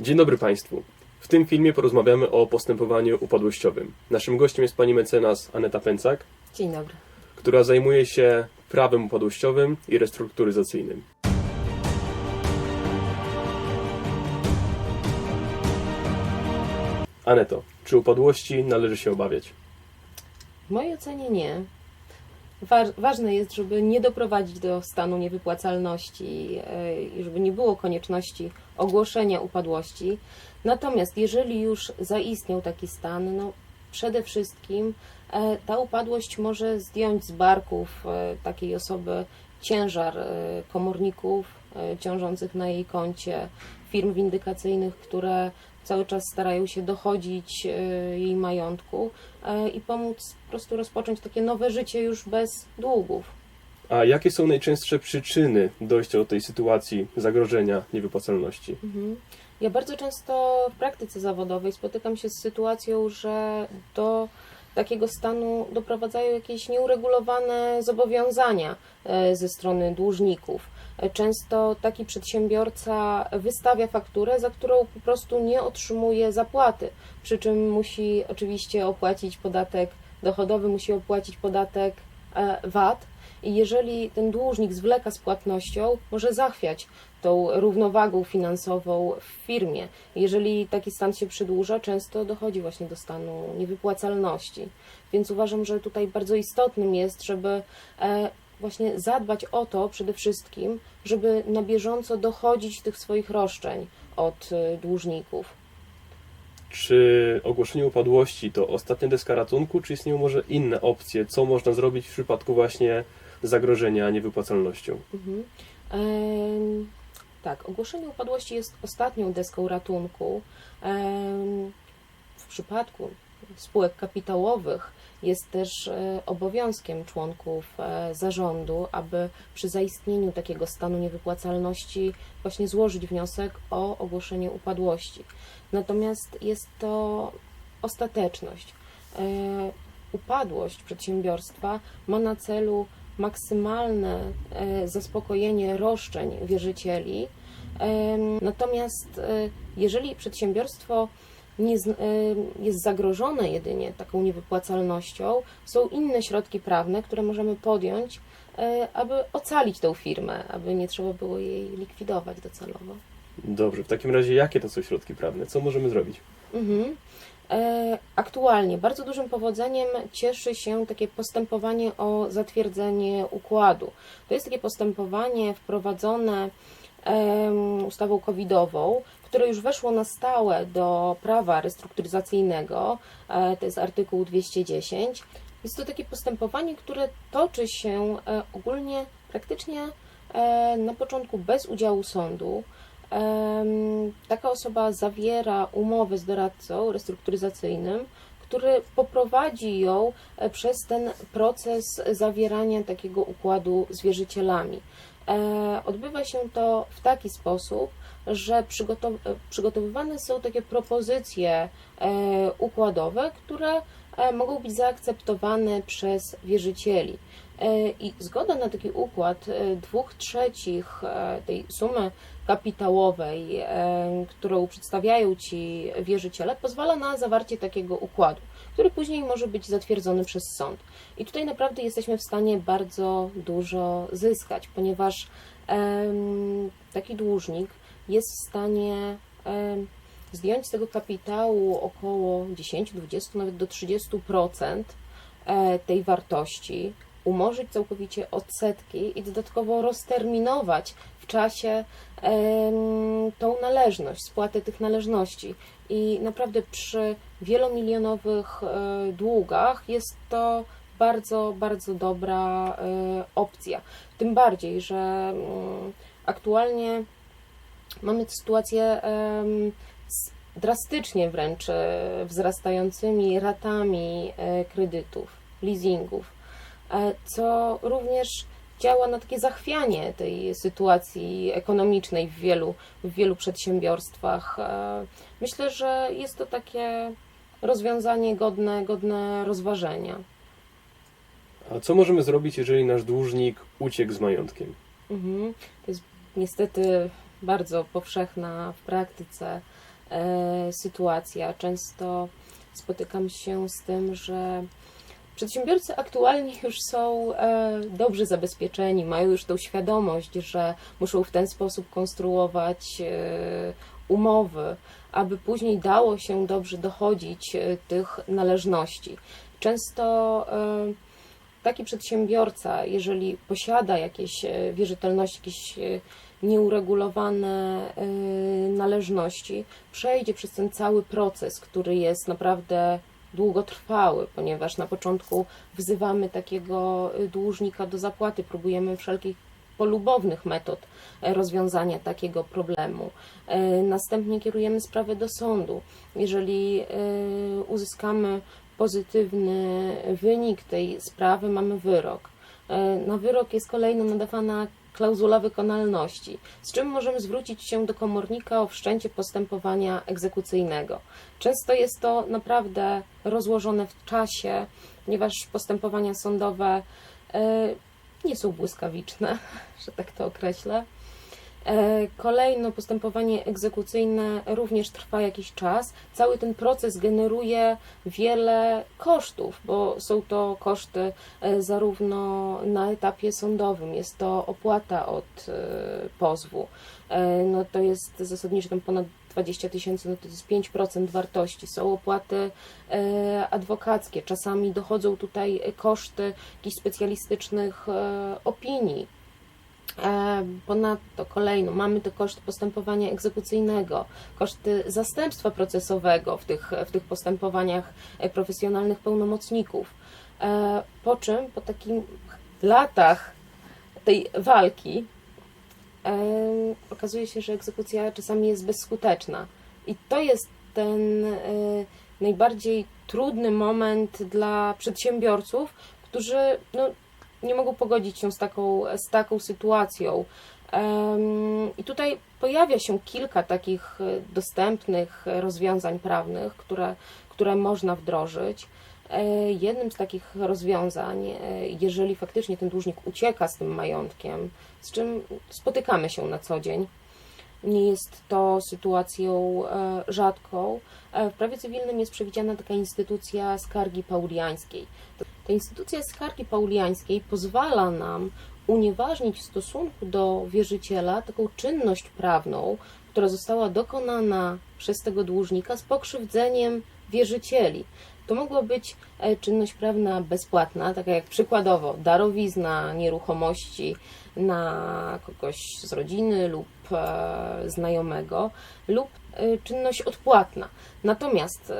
Dzień dobry Państwu. W tym filmie porozmawiamy o postępowaniu upadłościowym. Naszym gościem jest pani mecenas Aneta Pęcak, Dzień dobry. która zajmuje się prawem upadłościowym i restrukturyzacyjnym. Aneto, czy upadłości należy się obawiać? W mojej ocenie nie. Wa- ważne jest, żeby nie doprowadzić do stanu niewypłacalności e, i żeby nie było konieczności ogłoszenia upadłości. Natomiast jeżeli już zaistniał taki stan, no przede wszystkim e, ta upadłość może zdjąć z barków e, takiej osoby ciężar komorników ciążących na jej koncie, firm windykacyjnych, które cały czas starają się dochodzić e, jej majątku e, i pomóc po prostu rozpocząć takie nowe życie już bez długów. A jakie są najczęstsze przyczyny dojścia do tej sytuacji zagrożenia niewypłacalności? Mhm. Ja bardzo często w praktyce zawodowej spotykam się z sytuacją, że do takiego stanu doprowadzają jakieś nieuregulowane zobowiązania e, ze strony dłużników. Często taki przedsiębiorca wystawia fakturę, za którą po prostu nie otrzymuje zapłaty, przy czym musi oczywiście opłacić podatek dochodowy, musi opłacić podatek e, VAT. I jeżeli ten dłużnik zwleka z płatnością, może zachwiać tą równowagą finansową w firmie. Jeżeli taki stan się przedłuża, często dochodzi właśnie do stanu niewypłacalności. Więc uważam, że tutaj bardzo istotnym jest, żeby e, właśnie zadbać o to przede wszystkim, żeby na bieżąco dochodzić tych swoich roszczeń od e, dłużników. Czy ogłoszenie upadłości to ostatnia deska ratunku, czy istnieją może inne opcje, co można zrobić w przypadku właśnie zagrożenia niewypłacalnością? Mhm. Em, tak, ogłoszenie upadłości jest ostatnią deską ratunku. Em, w przypadku spółek kapitałowych jest też e, obowiązkiem członków e, zarządu, aby przy zaistnieniu takiego stanu niewypłacalności właśnie złożyć wniosek o ogłoszenie upadłości. Natomiast jest to ostateczność. E, Upadłość przedsiębiorstwa ma na celu maksymalne zaspokojenie roszczeń wierzycieli. Natomiast jeżeli przedsiębiorstwo nie jest zagrożone jedynie taką niewypłacalnością, są inne środki prawne, które możemy podjąć, e, aby ocalić tę firmę, aby nie trzeba było jej likwidować docelowo. Dobrze, w takim razie jakie to są środki prawne? Co możemy zrobić? Mhm. E, Aktualnie bardzo dużym powodzeniem cieszy się takie postępowanie o zatwierdzenie układu. To jest takie postępowanie wprowadzone ustawą covidową, które już weszło na stałe do prawa restrukturyzacyjnego, e, to jest artykuł 210. Jest to takie postępowanie, które toczy się e, ogólnie praktycznie e, na początku bez udziału sądu. Taka osoba zawiera umowę z doradcą restrukturyzacyjnym, który poprowadzi ją przez ten proces zawierania takiego układu z wierzycielami. E, Odbywa się to w taki sposób, że e, przygotowywane są takie propozycje e, układowe, które mogą być zaakceptowane przez wierzycieli. E, I zgoda na taki układ e, dwóch trzecich e, tej sumy kapitałowej, którą przedstawiają ci wierzyciele, pozwala na zawarcie takiego układu, który później może być zatwierdzony przez sąd. I tutaj naprawdę jesteśmy w stanie bardzo dużo zyskać, ponieważ taki dłużnik jest w stanie zdjąć z tego kapitału około 10, 20, nawet do 30% e, tej wartości, umorzyć całkowicie odsetki i dodatkowo rozterminować w czasie tą należność, spłatę tych należności. I naprawdę przy wielomilionowych e, długach jest to bardzo, bardzo dobra e, opcja. Tym bardziej, że mm, aktualnie mamy sytuację z drastycznie wręcz e, wzrastającymi ratami kredytów, leasingów, co również działa na takie zachwianie tej sytuacji ekonomicznej w wielu, w wielu przedsiębiorstwach. E, Myślę, że jest to takie rozwiązanie godne, godne rozważenia. A co możemy zrobić, jeżeli nasz dłużnik uciekł z majątkiem? Mhm. To jest niestety bardzo powszechna w praktyce e, sytuacja. Często spotykam się z tym, że przedsiębiorcy aktualnie już są e, dobrze zabezpieczeni, mają już tą świadomość, że muszą w ten sposób konstruować e, umowy, aby później dało się dobrze dochodzić e, tych należności. Często taki przedsiębiorca, jeżeli posiada jakieś wierzytelności, jakieś nieuregulowane należności, przejdzie przez ten cały proces, który jest naprawdę długotrwały, ponieważ na początku wzywamy takiego e, dłużnika do zapłaty, próbujemy wszelkich polubownych metod e, rozwiązania takiego problemu. E, Następnie kierujemy sprawę do sądu. Jeżeli e, uzyskamy pozytywny wynik tej sprawy, mamy wyrok. Na wyrok jest kolejno nadawana klauzula wykonalności, z czym możemy zwrócić się do komornika o wszczęcie postępowania egzekucyjnego. Często jest to naprawdę rozłożone w czasie, ponieważ postępowania sądowe e, nie są błyskawiczne, że tak to określę. E, Kolejno postępowanie egzekucyjne również trwa jakiś czas. Cały ten proces generuje wiele kosztów, bo są to koszty e, zarówno na etapie sądowym, jest to opłata od e, pozwu, no to jest zasadniczo tam ponad 20 tysięcy, no to jest 5% wartości. Są opłaty adwokackie, czasami dochodzą tutaj koszty jakichś specjalistycznych opinii. E, Ponadto kolejno mamy te koszty postępowania egzekucyjnego, koszty zastępstwa procesowego w tych, w tych postępowaniach e, profesjonalnych pełnomocników. E, Po czym po takich latach tej walki okazuje się, że egzekucja czasami jest bezskuteczna. I to jest ten najbardziej trudny moment dla przedsiębiorców, którzy no, nie mogą pogodzić się z taką, z taką sytuacją. I tutaj pojawia się kilka takich e, dostępnych rozwiązań prawnych, które, które można wdrożyć. E, Jednym z takich rozwiązań, e, jeżeli faktycznie ten dłużnik ucieka z tym majątkiem, z czym spotykamy się na co dzień, nie jest to sytuacją rzadką. W prawie cywilnym jest przewidziana taka instytucja skargi pauliańskiej. Ta instytucja skargi pauliańskiej pozwala nam unieważnić w stosunku do wierzyciela taką czynność prawną, która została dokonana przez tego dłużnika z pokrzywdzeniem wierzycieli. To mogła być e, czynność prawna bezpłatna, taka jak przykładowo darowizna nieruchomości na kogoś z rodziny lub e, znajomego, lub e, czynność odpłatna. Natomiast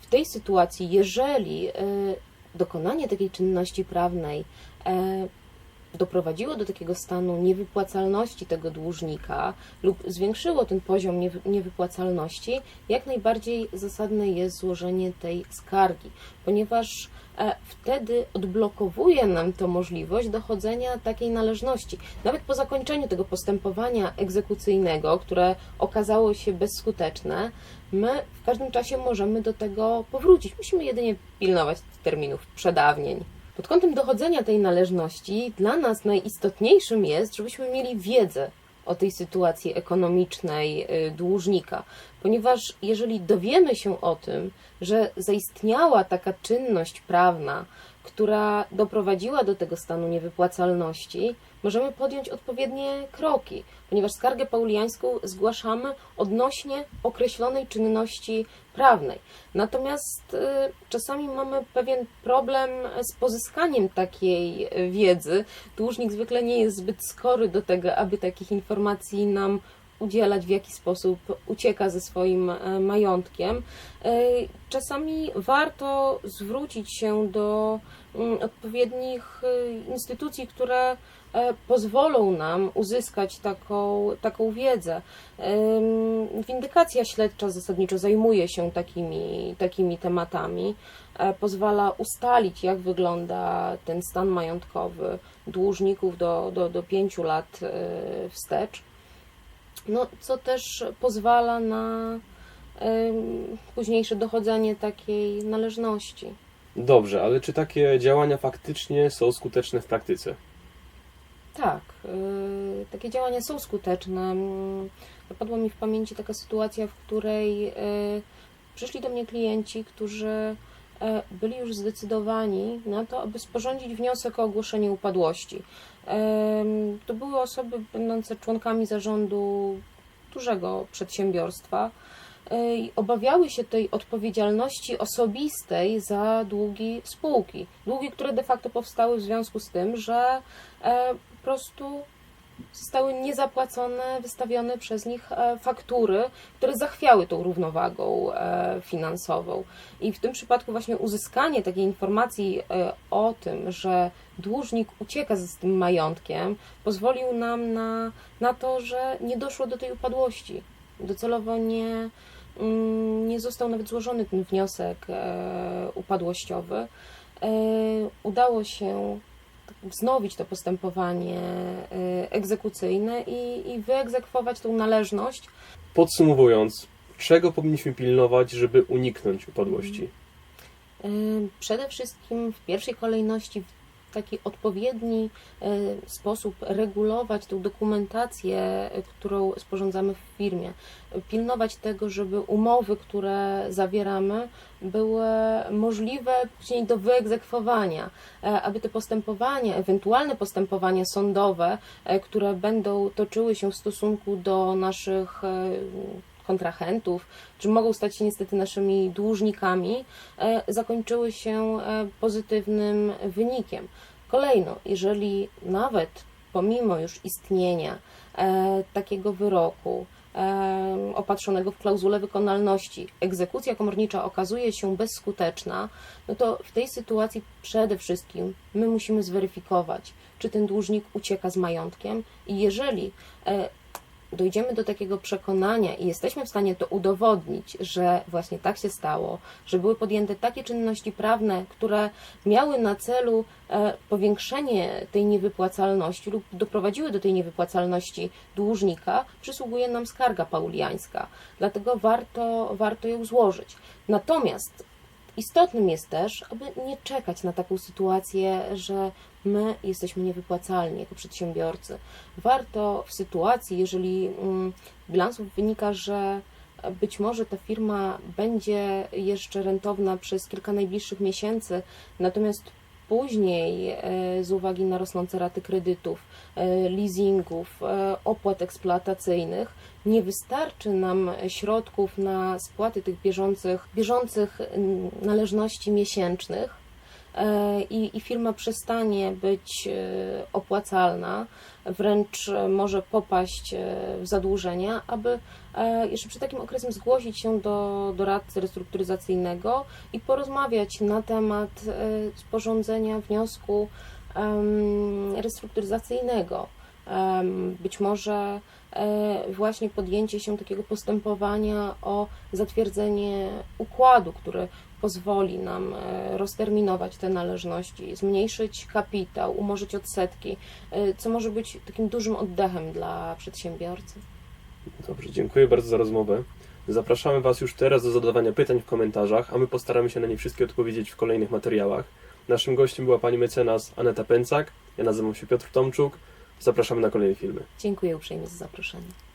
w tej sytuacji, jeżeli dokonanie takiej czynności prawnej e, doprowadziło do takiego stanu niewypłacalności tego dłużnika lub zwiększyło ten poziom niewy- niewypłacalności, jak najbardziej zasadne jest złożenie tej skargi, ponieważ e, wtedy odblokowuje nam to możliwość dochodzenia takiej należności. Nawet po zakończeniu tego postępowania egzekucyjnego, które okazało się bezskuteczne, my w każdym czasie możemy do tego powrócić. Musimy jedynie pilnować terminów przedawnień. Pod kątem dochodzenia tej należności dla nas najistotniejszym jest, żebyśmy mieli wiedzę o tej sytuacji ekonomicznej y, dłużnika, ponieważ jeżeli dowiemy się o tym, że zaistniała taka czynność prawna, która doprowadziła do tego stanu niewypłacalności, możemy podjąć odpowiednie kroki, ponieważ skargę pauliańską zgłaszamy odnośnie określonej czynności prawnej. Natomiast y, czasami mamy pewien problem z pozyskaniem takiej wiedzy. Dłużnik zwykle nie jest zbyt skory do tego, aby takich informacji nam udzielać, w jaki sposób ucieka ze swoim e, majątkiem. E, Czasami warto zwrócić się do mm, odpowiednich e, instytucji, które pozwolą nam uzyskać taką, taką wiedzę. Windykacja śledcza zasadniczo zajmuje się takimi, takimi tematami. E, Pozwala ustalić, jak wygląda ten stan majątkowy dłużników do, do, do pięciu lat e, wstecz. No, co też pozwala na późniejsze dochodzenie takiej należności. Dobrze, ale czy takie działania faktycznie są skuteczne w praktyce? Tak, y, takie działania są skuteczne. Mm, Zapadła mi w pamięci taka sytuacja, w której y, przyszli do mnie klienci, którzy e, byli już zdecydowani na to, aby sporządzić wniosek o ogłoszenie upadłości. To były osoby będące członkami zarządu dużego przedsiębiorstwa e, i obawiały się tej odpowiedzialności osobistej za długi spółki. Długi, które de facto powstały w związku z tym, że e, prostu zostały niezapłacone, wystawione przez nich e, faktury, które zachwiały tą równowagą e, finansową. I w tym przypadku właśnie uzyskanie takiej informacji e, o tym, że dłużnik ucieka z tym majątkiem, pozwolił nam na, na to, że nie doszło do tej upadłości. Docelowo nie, mm, nie został nawet złożony ten wniosek upadłościowy. Udało się wznowić to postępowanie e, egzekucyjne i, i wyegzekwować tą należność. Podsumowując, czego powinniśmy pilnować, żeby uniknąć upadłości? E, Przede wszystkim w pierwszej kolejności taki odpowiedni e, sposób regulować tą dokumentację, e, którą sporządzamy w firmie. Pilnować tego, żeby umowy, które zawieramy, były możliwe później do wyegzekwowania, e, aby te postępowania, ewentualne postępowania sądowe, które będą toczyły się w stosunku do naszych kontrahentów, czy mogą stać się niestety naszymi dłużnikami, e, zakończyły się e, pozytywnym wynikiem. Kolejno, jeżeli nawet pomimo już istnienia e, takiego wyroku, opatrzonego w klauzulę wykonalności, egzekucja komornicza okazuje się bezskuteczna, no to w tej sytuacji przede wszystkim my musimy zweryfikować, czy ten dłużnik ucieka z majątkiem i jeżeli dojdziemy do takiego przekonania i jesteśmy w stanie to udowodnić, że właśnie tak się stało, że były podjęte takie czynności prawne, które miały na celu e, powiększenie tej niewypłacalności lub doprowadziły do tej niewypłacalności dłużnika, przysługuje nam skarga pauliańska. Dlatego warto, warto ją złożyć. Natomiast Istotnym jest też, aby nie czekać na taką sytuację, że my jesteśmy niewypłacalni jako przedsiębiorcy. Warto w sytuacji, jeżeli mm, bilansów wynika, że być może ta firma będzie jeszcze rentowna przez kilka najbliższych miesięcy, natomiast później e, z uwagi na rosnące raty kredytów, e, leasingów, e, opłat eksploatacyjnych, nie wystarczy nam środków na spłaty tych bieżących, bieżących mm, należności miesięcznych i, i firma przestanie być e, opłacalna, wręcz e, może popaść e, w zadłużenia, aby e, jeszcze przed takim okresem zgłosić się do doradcy restrukturyzacyjnego i porozmawiać na temat e, sporządzenia wniosku restrukturyzacyjnego. Być może e, właśnie podjęcie się takiego postępowania o zatwierdzenie układu, który pozwoli nam e, rozterminować te należności, zmniejszyć kapitał, umorzyć odsetki, e, co może być takim dużym oddechem dla przedsiębiorcy. Dobrze, dziękuję bardzo za rozmowę. Zapraszamy Was już teraz do zadawania pytań w komentarzach, a my postaramy się na nie wszystkie odpowiedzieć w kolejnych materiałach. Naszym gościem była pani mecenas Aneta Pęcak, ja nazywam się Piotr Tomczuk. Zapraszamy na kolejne filmy. Dziękuję uprzejmie za zaproszenie.